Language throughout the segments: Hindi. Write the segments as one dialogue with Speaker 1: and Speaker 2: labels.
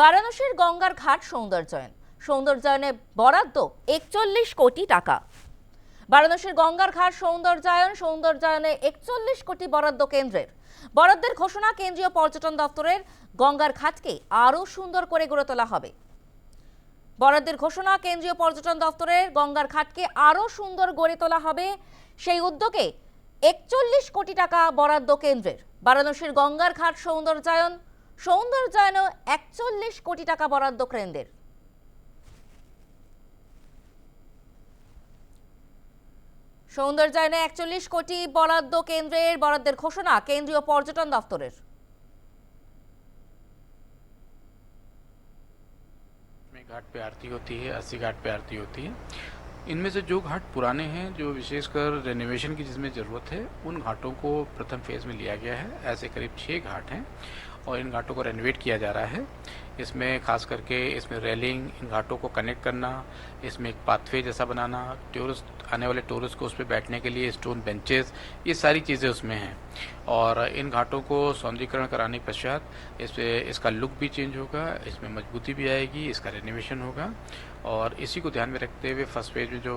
Speaker 1: বারাণসীর গঙ্গার ঘাট সৌন্দর্যায়ন। সৌন্দর্যায়নে বরাদ্দ একচল্লিশ কোটি টাকা। বারাণসীর গঙ্গার ঘাট সৌন্দর্যায়ন, সৌন্দর্যায়নে একচল্লিশ কোটি বরাদ্দ কেন্দ্রের। বরাদ্দের ঘোষণা কেন্দ্রীয় পর্যটন দপ্তরের গঙ্গার ঘাটকে আরও সুন্দর করে গড়ে তোলা হবে। বরাদ্দের ঘোষণা কেন্দ্রীয় পর্যটন দপ্তরের গঙ্গার ঘাটকে আরও সুন্দর গড়ে তোলা হবে। সেই উদ্যোগে একচল্লিশ কোটি টাকা বরাদ্দ কেন্দ্রের। বারাণসীর গঙ্গার ঘাট সৌন্দর্যায়ন সৌন্দর্যায়নও একচল্লিশ কোটি টাকা বরাদ্দ কেন্দ্রের সৌন্দর্যায়নে একচল্লিশ কোটি বরাদ্দ কেন্দ্রের বরাদ্দের ঘোষণা কেন্দ্রীয় পর্যটন দপ্তরের
Speaker 2: में घाट पे आरती होती है अस्सी घाट पे आरती होती है इनमें से जो घाट पुराने हैं जो विशेषकर रेनोवेशन की जिसमें ज़रूरत है उन घाटों को प्रथम फेज़ में लिया गया है ऐसे करीब छः घाट हैं और इन घाटों को रेनोवेट किया जा रहा है। इसमें खास करके इसमें रेलिंग इन घाटों को कनेक्ट करना, इसमें एक पाथवे जैसा बनाना टूरिस्ट आने वाले टूरिस्ट को उस पर बैठने के लिए स्टोन बेंचेस ये सारी चीज़ें उसमें हैं। और इन घाटों को सौंदर्यीकरण कराने के पश्चात इस इसका लुक भी चेंज होगा, इसमें मजबूती भी आएगी, इसका रेनोवेशन होगा। और इसी को ध्यान में रखते हुए फ़र्स्ट फ़ेज़ में जो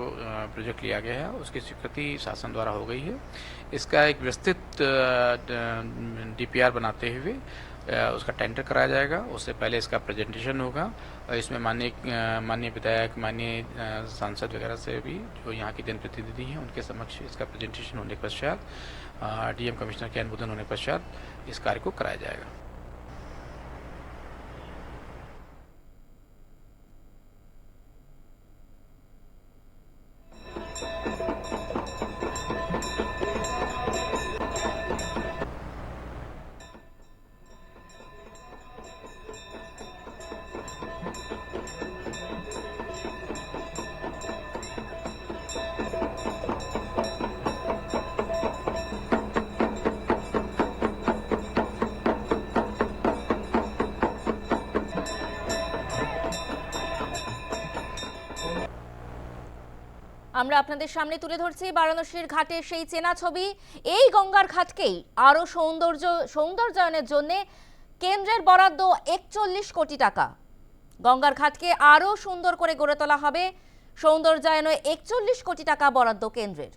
Speaker 2: प्रोजेक्ट लिया गया है, उसकी स्वीकृति शासन द्वारा हो गई है। इसका एक विस्तृत डीपीआर बनाते हुए उसका टेंडर कराया जाएगा, उससे पहले इसका प्रेजेंटेशन होगा, और इसमें माननीय माननीय विधायक, माननीय सांसद वगैरह से भी जो यहाँ के जनप्रतिनिधि हैं, उनके समक्ष इसका प्रेजेंटेशन होने के पश्चात डीएम कमिश्नर के अनुमोदन होने के पश्चात इस कार्य को कराया जाएगा।
Speaker 1: আমরা আপনাদের সামনে তুলে ধরছি বারাণসীর ঘাটের সেই চেনা ছবি। এই গঙ্গার ঘাটকেই আরও সৌন্দর্য সৌন্দর্যায়নের জন্যে কেন্দ্রের বরাদ্দ একচল্লিশ কোটি টাকা। গঙ্গার ঘাটকে আরও সুন্দর করে গড়ে তোলা হবে। সৌন্দর্যায়নে একচল্লিশ কোটি টাকা বরাদ্দ কেন্দ্রের।